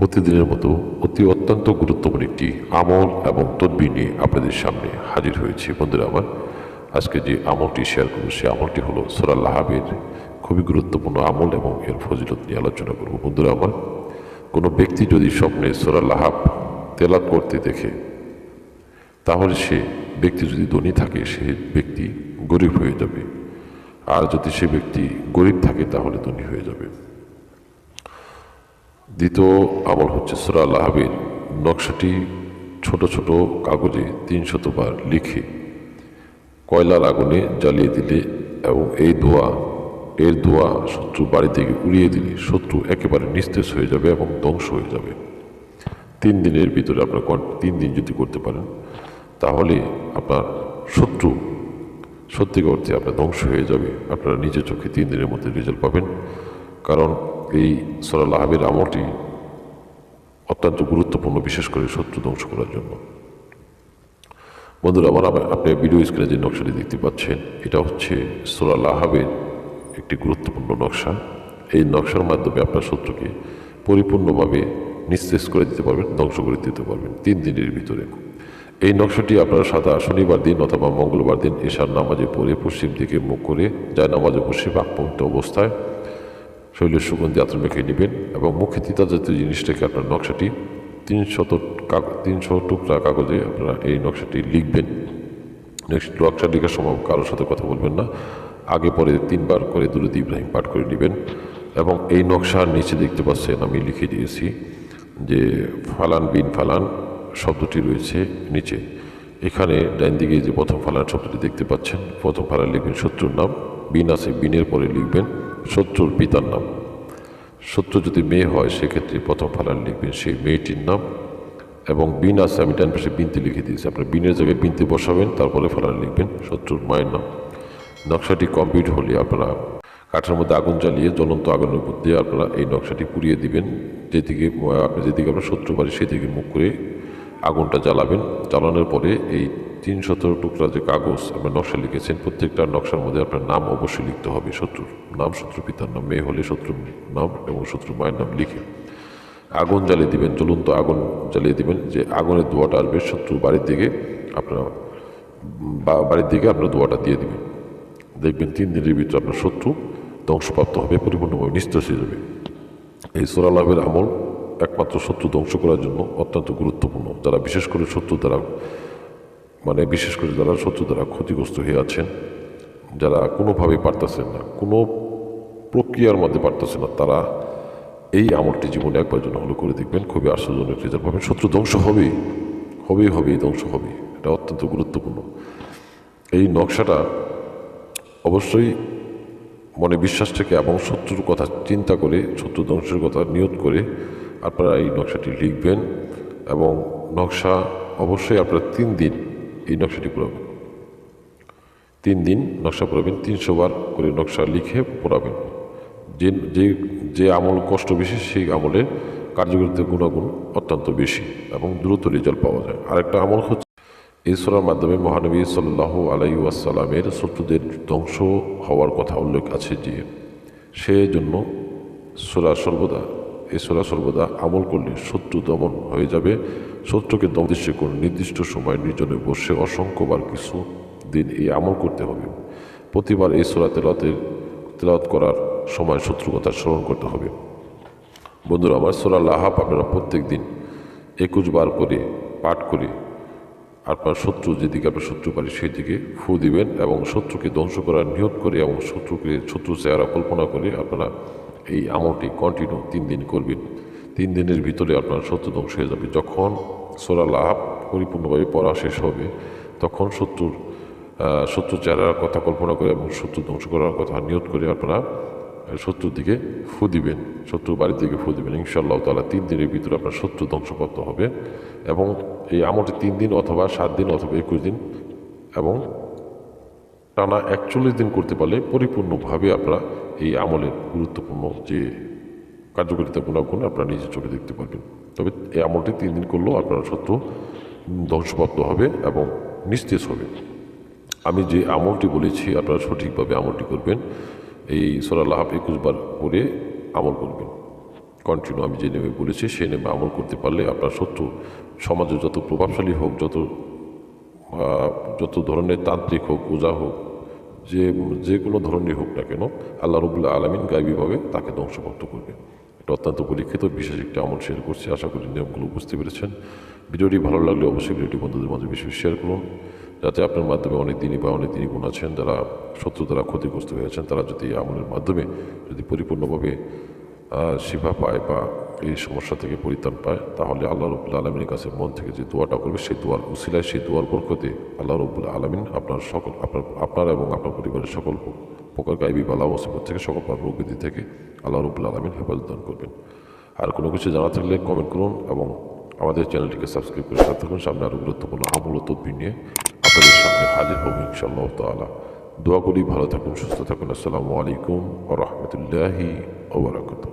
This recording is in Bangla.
প্রতিদিনের মতো অতি অত্যন্ত গুরুত্বপূর্ণ একটি আমল এবং তদবির নিয়ে আপনাদের সামনে হাজির হয়েছে। বন্ধুরা আমার, আজকে যে আমলটি শেয়ার করব সে আমলটি হলো সোরাল লাহাবের খুবই গুরুত্বপূর্ণ আমল এবং এর ফজিলত নিয়ে আলোচনা করব। বন্ধুরা আমার, কোনো ব্যক্তি যদি স্বপ্নে সোরাল লাহাব তেলাত করতে দেখে, তাহলে সে ব্যক্তি যদি ধনী থাকে, সে ব্যক্তি গরিব হয়ে যাবে। আর যদি সে ব্যক্তি গরিব থাকে, তাহলে ধনী হয়ে যাবে। দ্বিতীয় আমল হচ্ছে সুরা লাহাবের নকশাটি ছোট ছোট কাগজে তিন শতবার লিখে কয়লার আগুনে জ্বালিয়ে দিলে এবং এই দোয়া এর দোয়া শত্রু বাড়ি থেকে উড়িয়ে দিলে শত্রু একেবারে নিস্তেজ হয়ে যাবে এবং ধ্বংস হয়ে যাবে। তিন দিনের ভিতরে আপনার তিন দিন যদি করতে পারেন, তাহলে আপনার শত্রু সত্যিকার অর্থে আপনার ধ্বংস হয়ে যাবে। আপনারা নিজের চোখে তিন দিনের মধ্যে রেজাল্ট পাবেন। কারণ এই সরাল আহমের আমলটি অত্যন্ত গুরুত্বপূর্ণ, বিশেষ করে শত্রু ধ্বংস করার জন্য। বন্ধুরা, আমার আপনি ভিডিও স্ক্রিনে যে নকশাটি দেখতে পাচ্ছেন, এটা হচ্ছে সোরাল আহাবের একটি গুরুত্বপূর্ণ নকশা। এই নকশার মাধ্যমে আপনার শত্রুকে পরিপূর্ণভাবে নিস্তেজ করে দিতে পারবেন, ধ্বংস করে দিতে পারবেন তিন দিনের ভিতরে। এই নকশাটি আপনারা সাদা শনিবার দিন অথবা মঙ্গলবার দিন এশার নামাজে পড়ে পশ্চিম দিকে মুখ করে যায় নামাজে বসে বাকপন্ত অবস্থায় শৈলের সুগন্ধি আত্র মেখে নেবেন এবং মুখে তিতা জাতীয় জিনিস রেখে আপনার নকশাটি তিনশত তিনশো টুকরা কাগজে আপনারা এই নকশাটি লিখবেন। নেক্সট নকশা লেখার সময় কারোর সাথে কথা বলবেন না। আগে পরে তিনবার করে দুরুদ ইব্রাহিম পাঠ করে নেবেন এবং এই নকশার নিচে দেখতে পাচ্ছেন আমি লিখে দিয়েছি যে ফালান বিন ফালান শব্দটি রয়েছে নিচে। এখানে ডাইন দিকে যে প্রথম ফালান শব্দটি দেখতে পাচ্ছেন, প্রথম ফালান লিখবেন শত্রুর নাম। বিন আছে, বিনের পরে লিখবেন শত্রুর পিতার নাম। শত্রু যদি মেয়ে হয়, সেক্ষেত্রে প্রথম ফালান লিখবেন সেই মেয়েটির নাম এবং বিন আছে, আমি ডান পাশে বিনতে লিখে দিয়েছি। আপনার বিনের জায়গায় বিনতে বসাবেন, তারপরে ফালান লিখবেন শত্রুর মায়ের নাম। নকশাটি কমপ্লিট হলে আপনারা কাঠের মধ্যে আগুন জ্বালিয়ে জ্বলন্ত আগুনের উপর দিয়ে আপনারা এই নকশাটি পুড়িয়ে দিবেন। যেদিকে আপনি যেদিকে আপনার শত্রু বাড়ি সেদিকে মুখ করে আগুনটা জ্বালাবেন। জ্বালানোর পরে এই তিন শতর টুকরা যে কাগজ আপনার নকশা লিখেছেন, প্রত্যেকটা নকশার মধ্যে আপনার নাম অবশ্যই লিখতে হবে। শত্রুর নাম শত্রু পিতার নাম, মেয়ে হলে শত্রুর নাম এবং শত্রু মায়ের নাম লিখে। আগুন জ্বালিয়ে দিবেন, জ্বলন্ত আগুন জ্বালিয়ে দিবেন যে আগুনের দোয়াটা আসবে, শত্রু বাড়ির দিকে আপনার বাড়ির দিকে আপনার দোয়াটা দিয়ে দিবেন দেখবেন তিন দিনের ভিতরে আপনার শত্রু ধ্বংসপ্রাপ্ত হবে, পরিপূর্ণভাবে নিস্তেজ হয়ে যাবে। এই সোরা লাভের আমল একমাত্র শত্রু ধ্বংস করার জন্য অত্যন্ত গুরুত্বপূর্ণ। যারা বিশেষ করে শত্রু দ্বারা মানে বিশেষ করে যারা শত্রু দ্বারা ক্ষতিগ্রস্ত হয়ে আছেন, যারা কোনোভাবেই পারতেছেন না, কোনো প্রক্রিয়ার মধ্যে পারতেছেন না, তারা এই আমলটি জীবনে একবার জন্য হলো করে দেখবেন, খুবই আশ্চর্যজনক রেজাল্ট পাবেন। শত্রু ধ্বংস হবেই হবেই হবেই, ধ্বংস হবে এটা অত্যন্ত গুরুত্বপূর্ণ। এই নকশাটা অবশ্যই মনে বিশ্বাস থেকে এবং শত্রুর কথা চিন্তা করে, শত্রু ধ্বংসের কথা নিয়ত করে আপনারা এই নকশাটি লিখবেন এবং নকশা অবশ্যই আপনারা তিন দিন এই নকশাটি পড়াবেন। তিন দিন নকশা পড়াবেন, তিনশো বার করে নকশা লিখে পড়াবেন। যে যে যে আমল কষ্ট বেশি, সেই আমলের কার্যকারিতার গুণাগুণ অত্যন্ত বেশি এবং দ্রুত রেজাল্ট পাওয়া যায়। আরেকটা আমল হচ্ছে, এই সূরার মাধ্যমে মহানবী সাল্লাহ আলাই ওয়াসাল্লামের শত্রুদের ধ্বংস হওয়ার কথা উল্লেখ আছে যে সে জন্য সোরা সর্বদা এই সোরা সর্বদা আমল করলে শত্রু দমন হয়ে যাবে। শত্রুকে দমদৃশ্যে কোন নির্দিষ্ট সময় নির্জনে বসে অসংখ্যবার কিছু দিন এই আমল করতে হবে। প্রতিবার এই সোরা তেলাতের তেলাওয়াত করার সময় শত্রুর কথা স্মরণ করতে হবে। বন্ধুরা, আমার সোরা লাহাব আপনারা প্রত্যেক দিন একুশ বার করে পাঠ করে আপনার শত্রু যেদিকে আপনার শত্রু পারে সেই দিকে ফু দিবেন এবং শত্রুকে ধ্বংস করার নিয়ত করে এবং শত্রুকে শত্রু চেহারা কল্পনা করে আপনারা এই আমলটি কন্টিনিউ তিন দিন করবেন। তিন দিনের ভিতরে আপনার শত্রু ধ্বংস হয়ে যাবে। যখন সোরা লাভ পরিপূর্ণভাবে পড়া শেষ হবে, তখন শত্রুর শত্রু চেহারার কথা কল্পনা করে এবং শত্রু ধ্বংস করার কথা নিয়ত করে আপনারা শত্রুর দিকে ফু দিবেন, শত্রুর বাড়ির দিকে ফু দিবেন। ইনশাল্লাহ তালা তিন দিনের ভিতরে আপনার শত্রু ধ্বংসপ্রাপ্ত হবে এবং এই আমলটি তিন দিন অথবা সাত দিন অথবা একুশ দিন এবং টানা একচল্লিশ দিন করতে পারলে পরিপূর্ণভাবে আপনারা এই আমলের গুরুত্বপূর্ণ যে কার্যকারিতা গুণাগুণ আপনারা নিজের চোখে দেখতে পারবেন। তবে এই আমলটি তিন দিন করলেও আপনার শত্রু ধ্বংসপ্রাপ্ত হবে এবং নিস্তেজ হবে। আমি যে আমলটি বলেছি, আপনারা সঠিকভাবে আমলটি করবেন। এই সোরাল্লাহ একুশ বার করে আমল করবেন। কন্টিনিউ আমি যে নেমে বলেছি, সেই নেমে আমল করতে পারলে আপনার শত্রু সমাজে যত প্রভাবশালী হোক, যত যত ধরনের তান্ত্রিক হোক পূজা হোক যে যে কোনো ধরনের হোক না কেন আল্লাহ রবুল্লাহ আলমিন গাইবীভাবে তাকে ধ্বংসপ্রাপ্ত করবে এটা অত্যন্ত পরীক্ষিত বিশেষ একটি আমল শেয়ার করছি। আশা করি নিয়মগুলো বুঝতে পেরেছেন। ভিডিওটি ভালো লাগলে অবশ্যই ভিডিওটি বন্ধুদের মাঝে বেশি শেয়ার করুন, যাতে আপনার মাধ্যমে অনেক দিনই বা অনেক দিনই বোন আছেন, যারা শত্রু দ্বারা ক্ষতিগ্রস্ত হয়েছেন তারা যদি আমলের মাধ্যমে যদি পরিপূর্ণভাবে শিফা পায় বা এই সমস্যা থেকে পরিত্রাণ পায়, তাহলে আল্লাহ রবুল্লা আলমীর কাছে মন থেকে যে দোয়াটা করবে, সেই দোয়ার উসিলায়, সেই দোয়ার বরকতে আল্লাহ রবুল্লা আলমিন আপনার সকল, আপনার আপনার এবং আপনার পরিবারের সকল প্রকার গাইবী বালা মুসিবত থেকে, সকল পার প্রকৃতি থেকে আল্লাহ রবুল্লা আলমিন হেফাজত দান করবেন। আর কোনো কিছু জানা থাকলে কমেন্ট করুন এবং আমাদের চ্যানেলটিকে সাবস্ক্রাইব করে সাথে থাকুন। সামনে আরও গুরুত্বপূর্ণ আমূল তদ্বির নিয়ে আপনাদের সামনে হাজির হব ইনশাআল্লাহ তালা দোয়া করি, ভালো থাকুন, সুস্থ থাকুন। আসসালামু আলাইকুম ও রহমতুল্লাহি ওবরাকাতুহ